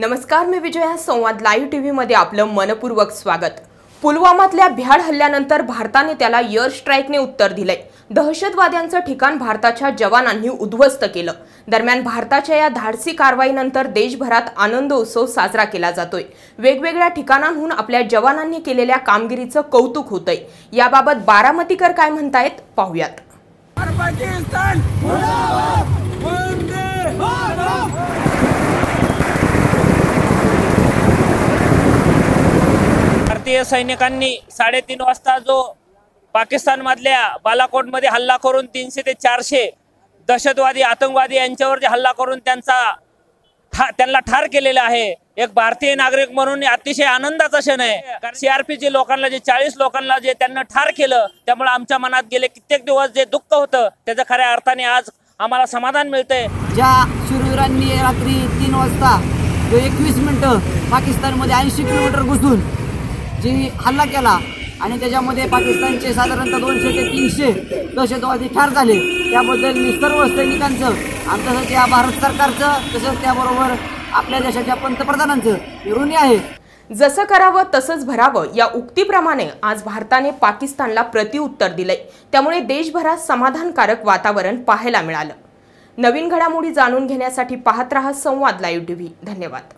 नमस्कार मी विजया संवाद लाईव्ह टीव्हीमध्ये आपलं मनपूर्वक स्वागत. पुलवामातल्या भ्याड हल्ल्यानंतर भारताने त्याला एअर स्ट्राईकने उत्तर दिलंय. दहशतवाद्यांचं ठिकाण भारताच्या जवानांनी उद्ध्वस्त केलं. दरम्यान भारताच्या या धाडसी कारवाईनंतर देशभरात आनंद उत्सव साजरा केला जातोय. वेगवेगळ्या ठिकाणांहून आपल्या जवानांनी केलेल्या कामगिरीचं कौतुक होतंय. याबाबत बारामतीकर काय म्हणतायत पाहूयात. भारतीय सैनिकांनी साडेतीन वाजता जो पाकिस्तानमधल्या बालाकोटमध्ये हल्ला करून तीनशे ते चारशे दहशतवादी आतंकवादी यांच्यावर जे हल्ला करून त्यांचा ठा- त्यांना ठार केलेला आहे. एक भारतीय नागरिक म्हणून अतिशय आनंदाचा क्षण आहे. सीआरपीचे लोकांना जे चाळीस लोकांना जे त्यांना ठार केलं त्यामुळे आमच्या मनात गेले कित्येक दिवस जे दुःख होतं त्याचं खऱ्या अर्थाने आज आम्हाला समाधान मिळतंय. ज्या शूरवीरांनी रात्री तीन वाजता जो एकवीस मिनिटं पाकिस्तानमध्ये ऐंशी किलोमीटर घुसून जी हल्ला केला आणि त्याच्यामध्ये पाकिस्तानचे साधारणतः दोनशे ते तीनशे दहशतवादी ठार झाले. त्याबद्दल मी सर्व सैनिकांचं आणि तसंच या भारत सरकारचं तसंच त्याबरोबर आपल्या देशाच्या पंतप्रधानांचं ऋणी आहे. जसं करावं तसंच भरावं या उक्तीप्रमाणे आज भारताने पाकिस्तानला प्रतिउत्तर दिलंय. त्यामुळे देशभरात समाधानकारक वातावरण पाहायला मिळालं. नवीन घडामोडी जाणून घेण्यासाठी पाहत रहा संवाद लाईव्ह टीव्ही धन्यवाद.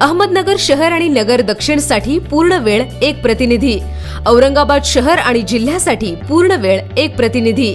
अहमदनगर शहर आणि नगर दक्षिणसाठी पूर्ण वेळ एक प्रतिनिधी. औरंगाबाद शहर आणि जिल्ह्यासाठी पूर्ण वेळ एक प्रतिनिधी.